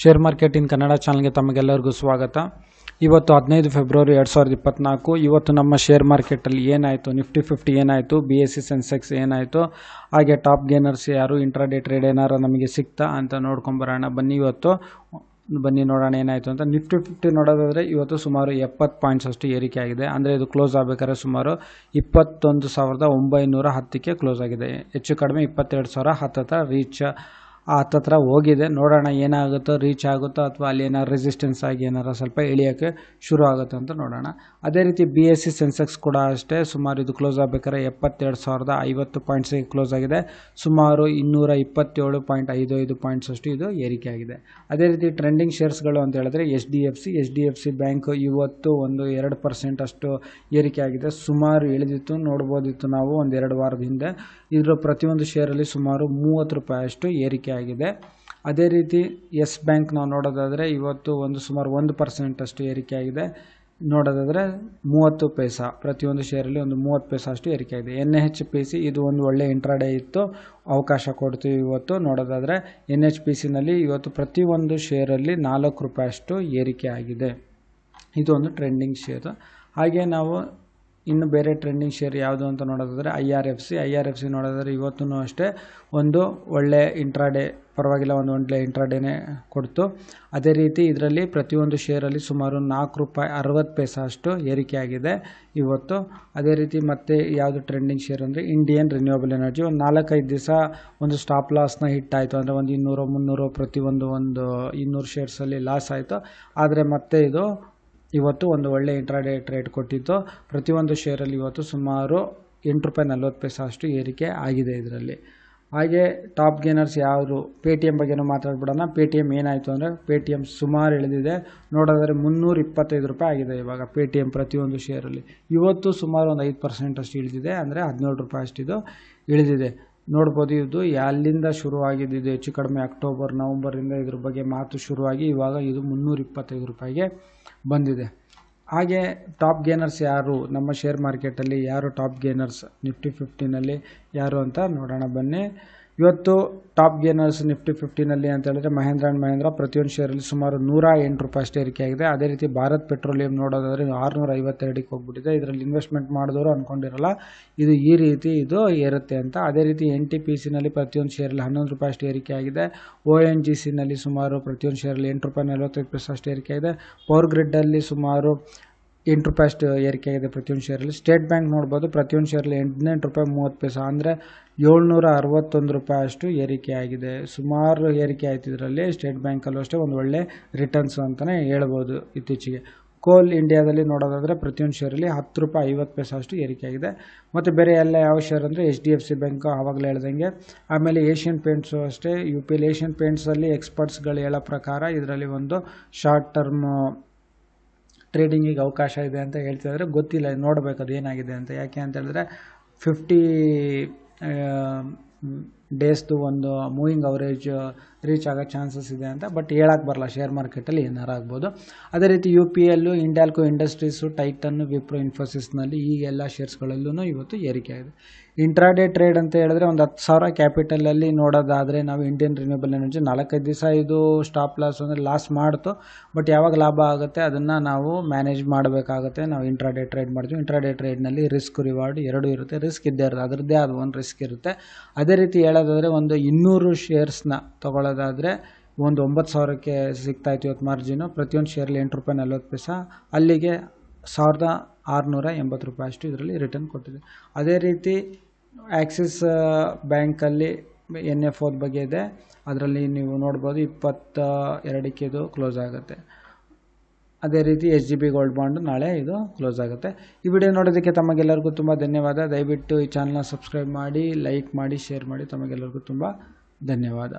Share market in Kannada ಚಾನಲ್ಗೆ ತಮಗೆಲ್ಲರಿಗೂ ಸ್ವಾಗತ. ಇವತ್ತು ಹದಿನೈದು ಫೆಬ್ರವರಿ ಎರಡು ಸಾವಿರದ ಇಪ್ಪತ್ತ್ನಾಲ್ಕು ಇವತ್ತು ನಮ್ಮ ಶೇರ್ ಮಾರ್ಕೆಟಲ್ಲಿ ಏನಾಯಿತು? ನಿಫ್ಟಿ ಫಿಫ್ಟಿ ಏನಾಯಿತು? ಬಿ ಎಸ್ ಸಿ ಸೆನ್ಸೆಕ್ಸ್ ಏನಾಯಿತು? ಹಾಗೆ ಟಾಪ್ ಗೇನರ್ಸ್ ಯಾರು? ಇಂಟ್ರಾಡೇ ಟ್ರೇಡ್ ಏನಾರು ನಮಗೆ ಸಿಗ್ತಾ ಅಂತ ನೋಡ್ಕೊಂಬರೋಣ ಬನ್ನಿ ಇವತ್ತು. ಬನ್ನಿ ನೋಡೋಣ ಏನಾಯಿತು ಅಂತ. ನಿಫ್ಟಿ ಫಿಫ್ಟಿ ನೋಡೋದಾದರೆ ಇವತ್ತು ಸುಮಾರು ಎಪ್ಪತ್ತು ಪಾಯಿಂಟ್ಸ್ ಅಷ್ಟು ಏರಿಕೆ ಆಗಿದೆ. ಅಂದರೆ ಇದು ಕ್ಲೋಸ್ ಆಗಬೇಕಾದ್ರೆ ಸುಮಾರು ಇಪ್ಪತ್ತೊಂದು ಸಾವಿರದ ಒಂಬೈನೂರ ಹತ್ತಕ್ಕೆ ಕ್ಲೋಸ್ ಆಗಿದೆ. ಹೆಚ್ಚು ಕಡಿಮೆ ಇಪ್ಪತ್ತೆರಡು ಸಾವಿರ ಹತ್ತತ್ರ ರೀಚ್ ಹತ್ತತ್ರ ಹೋಗಿದೆ. ನೋಡೋಣ ಏನಾಗುತ್ತೋ ರೀಚ್ ಆಗುತ್ತೋ ಅಥವಾ ಅಲ್ಲಿ ಏನಾರು ರೆಸಿಸ್ಟೆನ್ಸ್ ಆಗಿ ಏನಾರು ಸ್ವಲ್ಪ ಇಳಿಯೋಕ್ಕೆ ಶುರು ಆಗುತ್ತೆ ಅಂತ ನೋಡೋಣ. ಅದೇ ರೀತಿ ಬಿ ಎಸ್ ಸಿ ಸೆನ್ಸೆಕ್ಸ್ ಕೂಡ ಅಷ್ಟೇ. ಸುಮಾರು ಇದು ಕ್ಲೋಸ್ ಆಗಬೇಕಾದ್ರೆ ಎಪ್ಪತ್ತೆರಡು ಸಾವಿರದ ಐವತ್ತು ಪಾಯಿಂಟ್ಸಿಗೆ ಕ್ಲೋಸ್ ಆಗಿದೆ. ಸುಮಾರು ಇನ್ನೂರ ಇಪ್ಪತ್ತೇಳು ಪಾಯಿಂಟ್ ಐದು ಐದು ಪಾಯಿಂಟ್ಸ್ ಅಷ್ಟು ಇದು ಏರಿಕೆ ಆಗಿದೆ. ಅದೇ ರೀತಿ ಟ್ರೆಂಡಿಂಗ್ ಶೇರ್ಸ್ಗಳು ಅಂತ ಹೇಳಿದ್ರೆ H D F C H D F C bank ಇವತ್ತು ಒಂದು ಎರಡು ಪರ್ಸೆಂಟ್ ಅಷ್ಟು ಏರಿಕೆ ಆಗಿದೆ. ಸುಮಾರು ಇಳಿದಿತ್ತು, ನೋಡ್ಬೋದಿತ್ತು ನಾವು ಒಂದು ಎರಡು ವಾರದ ಹಿಂದೆ. ಇದರ ಪ್ರತಿಯೊಂದು ಶೇರಲ್ಲಿ ಸುಮಾರು ಮೂವತ್ತು ರೂಪಾಯಿ ಅಷ್ಟು ಏರಿಕೆ ಆಗಿದೆ. ಅದೇ ರೀತಿ ಎಸ್ ಬ್ಯಾಂಕ್ ನಾವು ನೋಡೋದಾದರೆ ಇವತ್ತು ಒಂದು ಸುಮಾರು ಒಂದು ಪರ್ಸೆಂಟ್ ಅಷ್ಟು ಏರಿಕೆ ಆಗಿದೆ. ನೋಡೋದಾದರೆ ಮೂವತ್ತು ಪೈಸಾ, ಪ್ರತಿಯೊಂದು ಶೇರಲ್ಲಿ ಒಂದು ಮೂವತ್ತು ಪೈಸಾ ಅಷ್ಟು ಏರಿಕೆ ಆಗಿದೆ. ಎನ್ ಎಚ್ ಪಿ ಸಿ ಇದು ಒಂದು ಒಳ್ಳೆ ಇಂಟ್ರಾಡೇ ಇತ್ತು, ಅವಕಾಶ ಕೊಡ್ತೀವಿ ಇವತ್ತು. ನೋಡೋದಾದರೆ ಎನ್ ಎಚ್ ಪಿ ಸಿನಲ್ಲಿ ಇವತ್ತು ಪ್ರತಿಯೊಂದು ಶೇರಲ್ಲಿ ನಾಲ್ಕು ರೂಪಾಯಿ ಅಷ್ಟು ಏರಿಕೆ ಆಗಿದೆ. ಇದು ಒಂದು ಟ್ರೆಂಡಿಂಗ್ ಶೇರ್ ಹಾಗೆ ನಾವು ಇನ್ನು ಬೇರೆ ಟ್ರೆಂಡಿಂಗ್ ಶೇರ್ ಯಾವುದು ಅಂತ ನೋಡೋದಾದರೆ I R F C I R F C ನೋಡೋದಾದರೆ ಇವತ್ತೂ ಅಷ್ಟೇ ಒಂದು ಒಳ್ಳೆ ಇಂಟ್ರಾಡೇ ಪರವಾಗಿಲ್ಲ ಒಂದು ಒಳ್ಳೆ ಇಂಟ್ರಾಡೇನೇ ಕೊಡ್ತು. ಅದೇ ರೀತಿ ಇದರಲ್ಲಿ ಪ್ರತಿಯೊಂದು ಶೇರಲ್ಲಿ ಸುಮಾರು ನಾಲ್ಕು ರೂಪಾಯಿ ಅರವತ್ತು ಪೈಸ ಅಷ್ಟು ಏರಿಕೆ ಆಗಿದೆ ಇವತ್ತು. ಅದೇ ರೀತಿ ಮತ್ತೆ ಯಾವುದು ಟ್ರೆಂಡಿಂಗ್ ಶೇರ್ ಅಂದರೆ ಇಂಡಿಯನ್ ರಿನ್ಯೂವಬಲ್ ಎನರ್ಜಿ ಒಂದು ನಾಲ್ಕೈದು ದಿವಸ ಒಂದು ಸ್ಟಾಪ್ ಲಾಸ್ನ ಹಿಟ್ ಆಯಿತು. ಅಂದರೆ ಒಂದು ಇನ್ನೂರು, ಮುನ್ನೂರು ಪ್ರತಿಯೊಂದು ಒಂದು ಇನ್ನೂರು ಶೇರ್ಸಲ್ಲಿ ಲಾಸ್ ಆಯಿತು. ಆದರೆ ಮತ್ತೆ ಇದು ಇವತ್ತು ಒಂದು ಒಳ್ಳೆ ಇಂಟ್ರಾಡೇ ಟ್ರೇಡ್ ಕೊಟ್ಟಿದ್ದು ಪ್ರತಿಯೊಂದು ಶೇರಲ್ಲಿ ಇವತ್ತು ಸುಮಾರು ಎಂಟು ರೂಪಾಯಿ ನಲ್ವತ್ತು ಪೈಸಾ ಅಷ್ಟು ಏರಿಕೆ ಆಗಿದೆ ಇದರಲ್ಲಿ. ಹಾಗೆ ಟಾಪ್ ಗೇನರ್ಸ್ ಯಾರು ಪೇ ಟಿ ಎಂ ಬಗ್ಗೆನೂ ಮಾತಾಡ್ಬಿಡೋಣ. ಪೇ ಟಿ ಎಂ ಏನಾಯಿತು ಅಂದರೆ ಪೇ ಟಿ ಎಂ ಸುಮಾರು ಇಳಿದಿದೆ. ನೋಡೋದಾದರೆ ಮುನ್ನೂರ ಇಪ್ಪತ್ತೈದು ರೂಪಾಯಿ ಆಗಿದೆ ಇವಾಗ ಪೇ ಟಿ ಎಂ ಪ್ರತಿಯೊಂದು ಶೇರಲ್ಲಿ ಇವತ್ತು ಸುಮಾರು ಒಂದು ಐದು ಪರ್ಸೆಂಟ್ ಅಷ್ಟು ಇಳಿದಿದೆ. ಅಂದರೆ ಹದಿನೇಳು ರೂಪಾಯಿ ಅಷ್ಟಿದು ಇಳಿದಿದೆ. ನೋಡ್ಬೋದು, ಇದು ಅಲ್ಲಿಂದ ಶುರುವಾಗಿದ್ದು ಹೆಚ್ಚು ಕಡಿಮೆ ಅಕ್ಟೋಬರ್ ನವಂಬರಿಂದ ಇದ್ರ ಬಗ್ಗೆ ಮಾತು ಶುರುವಾಗಿ, ಇವಾಗ ಇದು ಮುನ್ನೂರ ಇಪ್ಪತ್ತೈದು ರೂಪಾಯಿಗೆ ಬಂದಿದೆ. ಹಾಗೆ ಟಾಪ್ ಗೇನರ್ಸ್ ಯಾರು? ನಮ್ಮ ಶೇರ್ ಮಾರ್ಕೆಟಲ್ಲಿ ಯಾರು ಟಾಪ್ ಗೇನರ್ಸ್? ನಿಫ್ಟಿ ಫಿಫ್ಟಿನಲ್ಲಿ ಯಾರು ಅಂತ ನೋಡೋಣ ಬನ್ನಿ. ಇವತ್ತು ಟಾಪ್ ಗೇನರ್ಸ್ ನಿಫ್ಟಿ ಫಿಫ್ಟಿನಲ್ಲಿ ಅಂತ ಹೇಳಿದ್ರೆ ಮಹೇಂದ್ರ ಆ್ಯಂಡ್ ಮಹೇಂದ್ರ ಪ್ರತಿಯೊಂದು ಶೇರಲ್ಲಿ ಸುಮಾರು ನೂರ ಎಂಟು ರೂಪಾಯಿ ಅಷ್ಟು ಏರಿಕೆ ಆಗಿದೆ ಅದೇ ರೀತಿ ಭಾರತ್ ಪೆಟ್ರೋಲಿಯಂ ನೋಡೋದಾದರೆ ಆರುನೂರ ಐವತ್ತೆರಡಕ್ಕೆ ಹೋಗ್ಬಿಟ್ಟಿದೆ. ಇದರಲ್ಲಿ ಇನ್ವೆಸ್ಟ್ಮೆಂಟ್ ಮಾಡಿದವರು ಅಂದ್ಕೊಂಡಿರಲ್ಲ ಇದು ಈ ರೀತಿ ಇದು ಏರುತ್ತೆ ಅಂತ. ಅದೇ ರೀತಿ ಎನ್ ಟಿ ಪಿ ಸಿನಲ್ಲಿ ಪ್ರತಿಯೊಂದು ಶೇರಲ್ಲಿ ಹನ್ನೊಂದು ರೂಪಾಯಿ ಅಷ್ಟು ಏರಿಕೆ ಆಗಿದೆ ಒ ಎನ್ ಜಿ ಸಿನಲ್ಲಿ ಸುಮಾರು ಪ್ರತಿಯೊಂದು ಶೇರಲ್ಲಿ ಎಂಟು ರೂಪಾಯಿ ನಲವತ್ತೈದು ಪೈಸೆ ಅಷ್ಟು ಏರಿಕೆ ಆಗಿದೆ ಪವರ್ ಗ್ರಿಡ್ಡಲ್ಲಿ ಸುಮಾರು ಎಂಟು ರೂಪಾಯಿ ಅಷ್ಟು ಏರಿಕೆ ಆಗಿದೆ ಪ್ರತಿಯೊಂದು ಶೇರಲ್ಲಿ ಸ್ಟೇಟ್ ಬ್ಯಾಂಕ್ ನೋಡ್ಬೋದು, ಪ್ರತಿಯೊಂದು ಶೇರಲ್ಲಿ ಎಂಟುನೆಂಟು ರೂಪಾಯಿ ಮೂವತ್ತು ಪೈಸೆ. ಅಂದರೆ ಏಳ್ನೂರ ಅರವತ್ತೊಂದು ರೂಪಾಯಿ ಅಷ್ಟು ಏರಿಕೆ ಆಗಿದೆ. ಸುಮಾರು ಏರಿಕೆ ಆಯ್ತು ಇದರಲ್ಲಿ. ಸ್ಟೇಟ್ ಬ್ಯಾಂಕಲ್ಲೂ ಅಷ್ಟೇ ಒಂದು ಒಳ್ಳೆ ರಿಟರ್ನ್ಸ್ ಅಂತಲೇ ಹೇಳ್ಬೋದು ಇತ್ತೀಚೆಗೆ. ಕೋಲ್ ಇಂಡಿಯಾದಲ್ಲಿ ನೋಡೋದಾದರೆ ಪ್ರತಿಯೊಂದು ಶೇರಲ್ಲಿ ಹತ್ತು ರೂಪಾಯಿ ಐವತ್ತು ಪೈಸೆ ಅಷ್ಟು ಏರಿಕೆ ಆಗಿದೆ. ಮತ್ತು ಬೇರೆ ಎಲ್ಲ ಯಾವ ಶೇರ್ ಅಂದರೆ H D F C bank ಆವಾಗಲೇ ಹೇಳ್ದಂಗೆ. ಆಮೇಲೆ ಏಷ್ಯನ್ ಪೇಂಟ್ಸು ಅಷ್ಟೇ ಯು ಪಿ ಎಲ್ ಏಷ್ಯನ್ ಪೇಂಟ್ಸಲ್ಲಿ ಎಕ್ಸ್ಪರ್ಟ್ಸ್ಗಳು ಹೇಳೋ ಪ್ರಕಾರ ಇದರಲ್ಲಿ ಒಂದು ಶಾರ್ಟ್ ಟರ್ಮ್ ಟ್ರೇಡಿಂಗಿಗೆ ಅವಕಾಶ ಇದೆ ಅಂತ ಹೇಳ್ತಿದ್ದಾರೆ ಗೊತ್ತಿಲ್ಲ ನೋಡಬೇಕು ಅದು ಏನಾಗಿದೆ ಅಂತ. ಯಾಕೆ ಅಂತ ಹೇಳಿದ್ರೆ ಫಿಫ್ಟಿ ಡೇಸ್ದು ಒಂದು ಮೂವಿಂಗ್ ಅವರೇಜ್ ರೀಚ್ ಆಗೋ ಚಾನ್ಸಸ್ ಇದೆ ಅಂತ. ಬಟ್ ಹೇಳಕ್ಕೆ ಬರಲ್ಲ ಶೇರ್ ಮಾರ್ಕೆಟಲ್ಲಿ ಏನಾರು ಆಗ್ಬೋದು. ಅದೇ ರೀತಿ ಯು ಪಿ ಎಲ್ಲು ಇಂಡ್ಯಾಲ್ಕೋ ಇಂಡಸ್ಟ್ರೀಸು ಟೈಟನ್ನು ವಿಪ್ರೋ ಇನ್ಫೋಸಿಸ್ನಲ್ಲಿ ಈ ಎಲ್ಲ ಶೇರ್ಸ್ಗಳಲ್ಲೂ ಇವತ್ತು ಏರಿಕೆ ಆಗಿದೆ. ಇಂಟ್ರಾಡೇ ಟ್ರೇಡ್ ಅಂತ ಹೇಳಿದ್ರೆ ಒಂದು ಹತ್ತು ಸಾವಿರ ಕ್ಯಾಪಿಟಲಲ್ಲಿ ನೋಡೋದಾದರೆ ನಾವು ಇಂಡಿಯನ್ ರಿನ್ಯೂಬಲ್ ಎನರ್ಜಿ ನಾಲ್ಕೈದು ದಿವಸ ಇದು ಸ್ಟಾಪ್ ಲಾಸ್ ಅಂದರೆ ಲಾಸ್ ಮಾಡ್ತು. ಬಟ್ ಯಾವಾಗ ಲಾಭ ಆಗುತ್ತೆ ಅದನ್ನು ನಾವು ಮ್ಯಾನೇಜ್ ಮಾಡಬೇಕಾಗುತ್ತೆ. ನಾವು ಇಂಟ್ರಾಡೇ ಟ್ರೇಡ್ ಮಾಡ್ತೀವಿ. ಇಂಟ್ರಾಡೇ ಟ್ರೇಡ್ನಲ್ಲಿ ರಿಸ್ಕ್ ರಿವಾರ್ಡ್ ಎರಡೂ ಇರುತ್ತೆ. ರಿಸ್ಕ್ ಇದ್ದೇ ಇರುತ್ತೆ ಅದರದ್ದೇ ಆದ ಒಂದು ರಿಸ್ಕ್ ಇರುತ್ತೆ. ಅದೇ ರೀತಿ ಹೇಳೋದಾದರೆ ಒಂದು ಇನ್ನೂರು ಶೇರ್ಸ್ನ ತೊಗೊಳ್ಳೋದಾದರೆ ಒಂದು ಒಂಬತ್ತು ಸಾವಿರಕ್ಕೆ ಸಿಗ್ತಾಯಿತ್ತು ಇವತ್ತು ಮಾರ್ಜಿನು ಪ್ರತಿಯೊಂದು ಶೇರ್ಲಿ ಎಂಟು ರೂಪಾಯಿ ನಲ್ವತ್ತು ಪೈಸಾ. ಅಲ್ಲಿಗೆ ಸಾವಿರದ ಆರುನೂರ ಎಂಬತ್ತು ರೂಪಾಯಿ ಅಷ್ಟು ಇದರಲ್ಲಿ ರಿಟರ್ನ್ ಕೊಟ್ಟಿದೆ. ಅದೇ ರೀತಿ ಆ್ಯಕ್ಸಿಸ್ ಬ್ಯಾಂಕಲ್ಲಿ ಎನ್ ಎಫ್ ಓದ ಬಗ್ಗೆ ಇದೆ. ಅದರಲ್ಲಿ ನೀವು ನೋಡ್ಬೋದು ಇಪ್ಪತ್ತ ಎರಡಕ್ಕೆ ಇದು ಕ್ಲೋಸ್ ಆಗುತ್ತೆ. ಅದೇ ರೀತಿ H G B gold bond ನಾಳೆ ಇದು ಕ್ಲೋಸ್ ಆಗುತ್ತೆ. ಈ ವಿಡಿಯೋ ನೋಡೋದಕ್ಕೆ ತಮಗೆಲ್ಲರಿಗೂ ತುಂಬ ಧನ್ಯವಾದ. ದಯವಿಟ್ಟು ಈ ಚಾನಲ್ನ ಸಬ್ಸ್ಕ್ರೈಬ್ ಮಾಡಿ ಲೈಕ್ ಮಾಡಿ ಶೇರ್ ಮಾಡಿ. ತಮಗೆಲ್ಲರಿಗೂ ತುಂಬ ಧನ್ಯವಾದ.